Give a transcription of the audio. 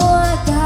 วใน